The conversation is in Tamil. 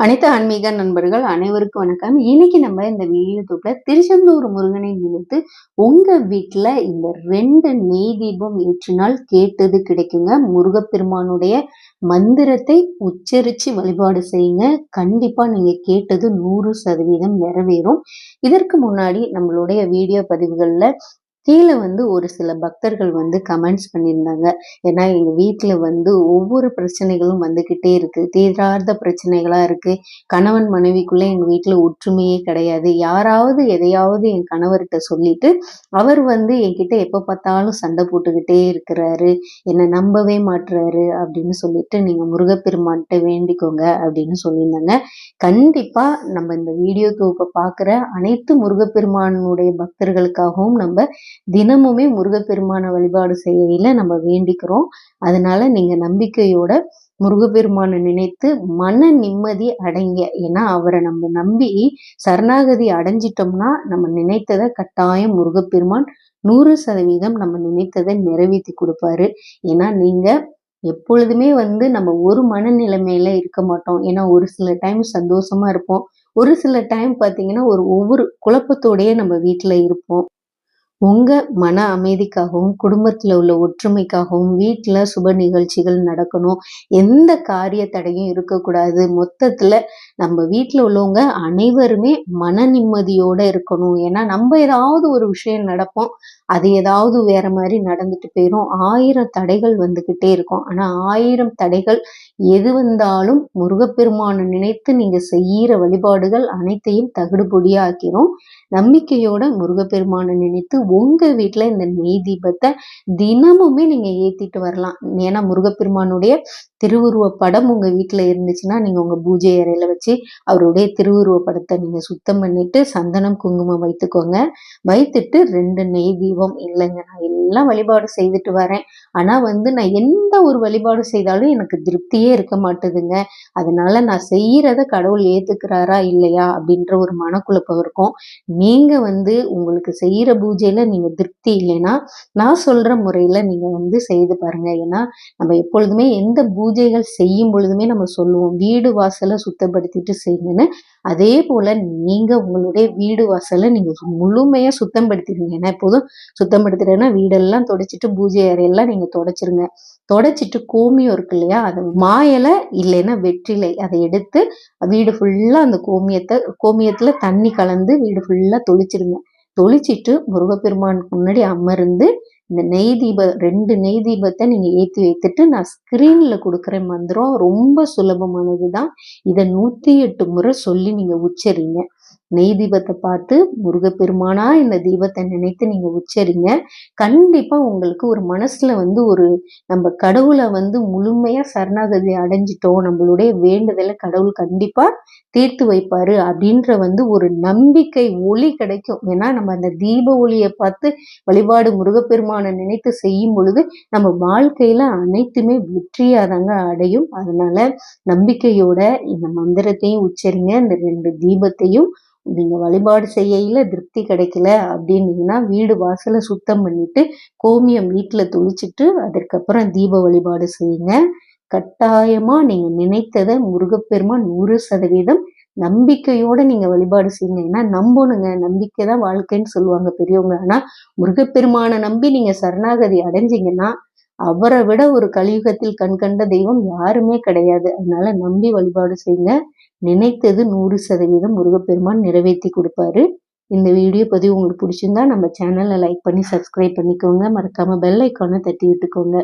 அனைத்து ஆன்மீக நண்பர்கள் அனைவருக்கும் வணக்கம். இன்னைக்கு நம்ம இந்த வீடியோ தொகுப்புல திருச்செந்தூர் முருகனை நினைத்து உங்க வீட்டுல இந்த ரெண்டு நெய் தீபம் ஏற்றினால் கேட்டது கிடைக்குங்க. முருகப்பெருமானுடைய மந்திரத்தை உச்சரிச்சு வழிபாடு செய்யுங்க. கண்டிப்பா நீங்க கேட்டது நூறு சதவீதம் நிறைவேறும். இதற்கு முன்னாடி நம்மளுடைய வீடியோ பதிவுகள்ல கீழே வந்து ஒரு சில பக்தர்கள் வந்து கமெண்ட்ஸ் பண்ணியிருந்தாங்க. ஏன்னா எங்கள் வீட்டில் வந்து ஒவ்வொரு பிரச்சனைகளும் வந்துக்கிட்டே இருக்குது தீரார்த்த பிரச்சனைகளாக இருக்குது கணவன் மனைவிக்குள்ளே எங்கள் வீட்டில் ஒற்றுமையே கிடையாது. யாராவது எதையாவது என் கணவர்கிட்ட சொல்லிட்டு அவர் வந்து என்கிட்ட எப்போ பார்த்தாலும் சண்டை போட்டுக்கிட்டே இருக்கிறாரு. என்னை நம்பவே மாட்டுறாரு அப்படின்னு சொல்லிட்டு நீங்கள் முருகப்பெருமான்கிட்ட வேண்டிக்கோங்க அப்படின்னு சொல்லியிருந்தாங்க. கண்டிப்பாக நம்ம இந்த வீடியோ தொகுப்பை பார்க்குற அனைத்து முருகப்பெருமானுடைய பக்தர்களுக்காகவும் நம்ம தினமுமே முருகப்பெருமான வழிபாடு செய்யல நம்ம வேண்டிக்கிறோம். அதனால நீங்க நம்பிக்கையோட முருகப்பெருமானை நினைத்து மன நிம்மதி அடைங்க. ஏன்னா அவரை நம்ம நம்பி சரணாகதி அடைஞ்சிட்டோம்னா நம்ம நினைத்ததை கட்டாயம் முருகப்பெருமான் நூறு சதவீதம் நம்ம நினைத்ததை நிறைவேற்றி கொடுப்பாரு. ஏன்னா நீங்க எப்பொழுதுமே வந்து நம்ம ஒரு மனநிலைமையில இருக்க மாட்டோம். ஏன்னா ஒரு சில டைம் சந்தோஷமா இருப்போம். ஒரு சில டைம் பார்த்தீங்கன்னா ஒரு ஒவ்வொரு குழப்பத்தோடயே நம்ம வீட்டில் இருப்போம். உங்கள் மன அமைதிக்காகவும் குடும்பத்தில் உள்ள ஒற்றுமைக்காகவும் வீட்டில் சுப நிகழ்ச்சிகள் நடக்கணும். எந்த காரிய தடையும் இருக்கக்கூடாது. மொத்தத்தில் நம்ம வீட்டில் உள்ளவங்க அனைவருமே மன நிம்மதியோடு இருக்கணும். ஏன்னா நம்ம ஏதாவது ஒரு விஷயம் நடப்போம். அது ஏதாவது வேற மாதிரி நடந்துட்டு போயிடும் ஆயிரம் தடைகள் வந்துக்கிட்டே இருக்கும். ஆனால் ஆயிரம் தடைகள் எது வந்தாலும் முருகப்பெருமானை நினைத்து நீங்கள் செய்கிற வழிபாடுகள் அனைத்தையும் தகுடுபொடியாக்கிறோம் நம்பிக்கையோட முருகப்பெருமானை நினைத்து உங்கள் வீட்டில் இந்த நெய் தீபத்தை தினமுமே நீங்கள் ஏற்றிட்டு வரலாம். ஏன்னா முருகப்பெருமானுடைய திருவுருவ படம் உங்கள் வீட்டில் இருந்துச்சுன்னா நீங்கள் உங்கள் பூஜை அறையில் வச்சு அவருடைய திருவுருவ படத்தை நீங்கள் சுத்தம் பண்ணிட்டு சந்தனம் குங்குமம் வைத்துக்கோங்க. வைத்துட்டு ரெண்டு நெய் தீபம். இல்லைங்க நான் எல்லாம் வழிபாடு செய்துட்டு வரேன். ஆனால் வந்து நான் எந்த ஒரு வழிபாடு செய்தாலும் எனக்கு திருப்தியே இருக்க மாட்டுதுங்க. அதனால நான் செய்கிறத கடவுள் ஏற்றுக்கிறாரா இல்லையா அப்படின்ற ஒரு மனக்குழப்பம் இருக்கும். நீங்கள் வந்து உங்களுக்கு செய்கிற பூஜையில் நீங்கள் திருப்தி இல்லைன்னா நான் சொல்கிற முறையில் நீங்கள் வந்து செய்து பாருங்கள் ஏன்னா நம்ம எப்பொழுதுமே எந்த பூஜைகள் செய்யும் பொழுதுமே நம்ம சொல்லுவோம் வீடு வாசலை சுத்தப்படுத்திட்டு செய்யுங்கன்னு. அதே போல் நீங்கள் உங்களுடைய வீடு வாசலை நீங்கள் முழுமையாக சுத்தம் படுத்திடுங்க ஏன்னா எப்போதும் சுத்தம் படுத்துறதுன்னா வீடெல்லாம் தொடச்சிட்டு பூஜை அறையெல்லாம் நீங்கள் தொடச்சிருங்க. தொடச்சிட்டு கோமியம் இருக்கு இல்லையா? அது மாயலை இல்லைன்னா வெற்றிலை. அதை எடுத்து வீடு ஃபுல்லாக அந்த கோமியத்தை கோமியத்தில் தண்ணி கலந்து வீடு ஃபுல்லாக தொளிச்சிருங்க. தொளிச்சிட்டு முருகப்பெருமானுக்கு முன்னாடி அமர்ந்து இந்த நெய் தீப ரெண்டு நெய் தீபத்தை நீங்கள் ஏற்றி வைத்துட்டு நான் ஸ்க்ரீனில் கொடுக்குற மந்திரம் ரொம்ப சுலபமானது தான் இதை நூற்றி எட்டு முறை சொல்லி நீங்கள் உச்சரிங்க. நெய் தீபத்தை பார்த்து முருகப்பெருமானா இந்த தீபத்தை நினைத்து நீங்க உச்சரிங்க. கண்டிப்பா உங்களுக்கு ஒரு மனசுல வந்து ஒரு நம்ம கடவுளை வந்து முழுமையா சரணாகதி அடைஞ்சிட்டோம். நம்மளுடைய வேண்டுதலை கடவுள் கண்டிப்பா தீர்த்து வைப்பாரு அப்படின்ற வந்து ஒரு நம்பிக்கை ஒளி கிடைக்கும். ஏன்னா நம்ம அந்த தீப ஒளியை பார்த்து வழிபாடு முருகப்பெருமானை நினைத்து செய்யும் பொழுது நம்ம வாழ்க்கையில அனைத்துமே வெற்றியாதாங்க அடையும். அதனால நம்பிக்கையோட இந்த மந்திரத்தையும் உச்சரிங்க. இந்த ரெண்டு தீபத்தையும் நீங்கள் வழிபாடு செய்யல திருப்தி கிடைக்கல அப்படின்னீங்கன்னா வீடு வாசலை சுத்தம் பண்ணிட்டு கோமியம் வீட்டில் துளிச்சிட்டு அதற்கப்புறம் தீப வழிபாடு செய்யுங்க. கட்டாயமாக நீங்கள் நினைத்ததை முருகப்பெருமான் நூறு சதவீதம் நம்பிக்கையோடு நீங்கள் வழிபாடு செய்யுங்க. ஏன்னா நம்பணுங்க. நம்பிக்கை தான் வாழ்க்கைன்னு சொல்லுவாங்க பெரியவங்க. ஆனால் முருகப்பெருமானை நம்பி நீங்கள் சரணாகதி அடைஞ்சிங்கன்னா அவரை விட ஒரு கலியுகத்தில் கண்கண்ட தெய்வம் யாருமே கிடையாது. அதனால நம்பி வழிபாடு செய்யுங்க நினைத்தது நூறு சதவீதம் முருகப்பெருமான் நிறைவேற்றி கொடுப்பாரு. இந்த வீடியோ பதிவு உங்களுக்கு பிடிச்சிருந்தா நம்ம சேனலை லைக் பண்ணி சப்ஸ்கிரைப் பண்ணிக்கோங்க. மறக்காம பெல் ஐக்கானை தட்டி விட்டுக்கோங்க.